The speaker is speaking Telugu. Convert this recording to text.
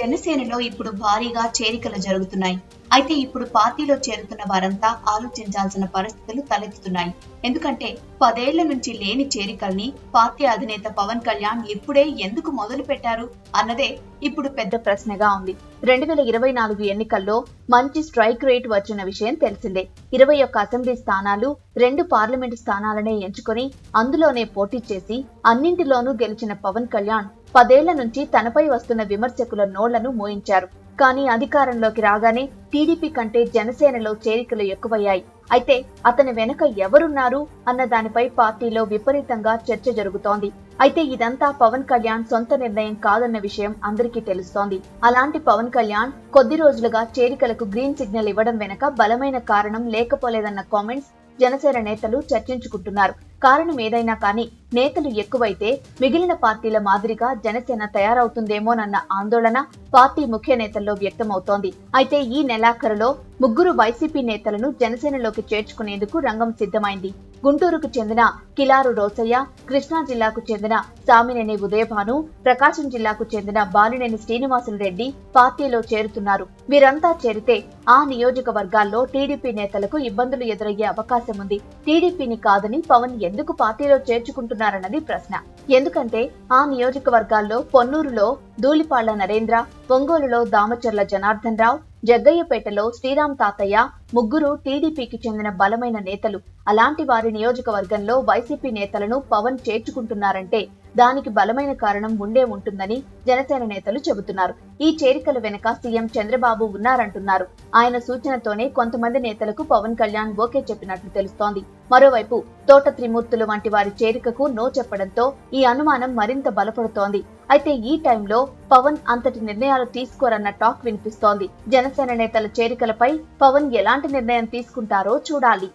జనసేనలో ఇప్పుడు భారీగా చేరికలు జరుగుతున్నాయి. అయితే ఇప్పుడు పార్టీలో చేరుతున్న వారంతా ఆలోచించాల్సిన పరిస్థితులు తలెత్తుతున్నాయి. ఎందుకంటే పదేళ్ళ నుంచి లేని చేరికల్ని పార్టీ అధినేత పవన్ కళ్యాణ్ ఇప్పుడే ఎందుకు మొదలు పెట్టారు అన్నదే ఇప్పుడు పెద్ద ప్రశ్నగా ఉంది. రెండు వేల ఇరవై నాలుగు ఎన్నికల్లో మంచి స్ట్రైక్ రేట్ వచ్చిన విషయం తెలిసిందే. ఇరవై ఒక్క అసెంబ్లీ స్థానాలు రెండు పార్లమెంటు స్థానాలనే ఎంచుకొని అందులోనే పోటీ చేసి అన్నింటిలోనూ గెలిచిన పవన్ కళ్యాణ్ పదేళ్ళ నుంచి తనపై వస్తున్న విమర్శకుల నోళ్ళను మోయించారు. కానీ అధికారంలోకి రాగానే టీడీపీ కంటే జనసేనలో చేరికలు ఎక్కువయ్యాయి. అయితే అతని వెనక ఎవరున్నారు అన్న దానిపై పార్టీలో విపరీతంగా చర్చ జరుగుతోంది. అయితే ఇదంతా పవన్ కళ్యాణ్ సొంత నిర్ణయం కాదన్న విషయం అందరికీ తెలుస్తోంది. అలాంటి పవన్ కళ్యాణ్ కొద్ది రోజులుగా చేరికలకు గ్రీన్ సిగ్నల్ ఇవ్వడం వెనక బలమైన కారణం లేకపోలేదన్న కామెంట్స్ జనసేన నేతలు చర్చించుకుంటున్నారు. కారణం ఏదైనా కానీ నేతలు ఎక్కువైతే మిగిలిన పార్టీల మాదిరిగా జనసేన తయారవుతుందేమోనన్న ఆందోళన పార్టీ ముఖ్య నేతల్లో వ్యక్తమవుతోంది. అయితే ఈ నెలాఖరులో ముగ్గురు వైసీపీ నేతలను జనసేనలోకి చేర్చుకునేందుకు రంగం సిద్ధమైంది. గుంటూరుకు చెందిన కిలారు రోసయ్య కృష్ణా జిల్లాకు చెందిన సామినేని ఉదయభాను ప్రకాశం జిల్లాకు చెందిన బాలినేని శ్రీనివాసులు రెడ్డి పార్టీలో చేరుతున్నారు. వీరంతా చేరితే ఆ నియోజకవర్గాల్లో టీడీపీ నేతలకు ఇబ్బందులు ఎదురయ్యే అవకాశం ఉంది. టీడీపీని కాదని పవన్ ఎందుకు పార్టీలో చేర్చుకుంటున్నారన్నది ప్రశ్న. ఎందుకంటే ఆ నియోజకవర్గాల్లో పొన్నూరులో ధూళిపాళ్ళ నరేంద్ర ఒంగోలులో దామచర్ల జనార్దన్ రావు జగ్గయ్యపేటలో శ్రీరామ్ తాతయ్య ముగ్గురు టీడీపీకి చెందిన బలమైన నేతలు. అలాంటి వారి నియోజకవర్గంలో వైసీపీ నేతలను పవన్ చేర్చుకుంటున్నారంటే దానికి బలమైన కారణం ఉండే ఉంటుందని జనసేన నేతలు చెబుతున్నారు. ఈ చేరికల వెనుక సీఎం చంద్రబాబు ఉన్నారంటున్నారు. ఆయన సూచనతోనే కొంతమంది నేతలకు పవన్ కళ్యాణ్ ఓకే చెప్పినట్లు తెలుస్తోంది. మరోవైపు తోట త్రిమూర్తులు వంటి వారి చేరికకు నో చెప్పడంతో ఈ అనుమానం మరింత బలపడుతోంది. అయితే ఈ టైంలో పవన్ అంతటి నిర్ణయాలు తీసుకోరన్న టాక్ వినిపిస్తోంది. జనసేన నేతల చేరికలపై పవన్ ఎలాంటి నిర్ణయం తీసుకుంటారో చూడాలి.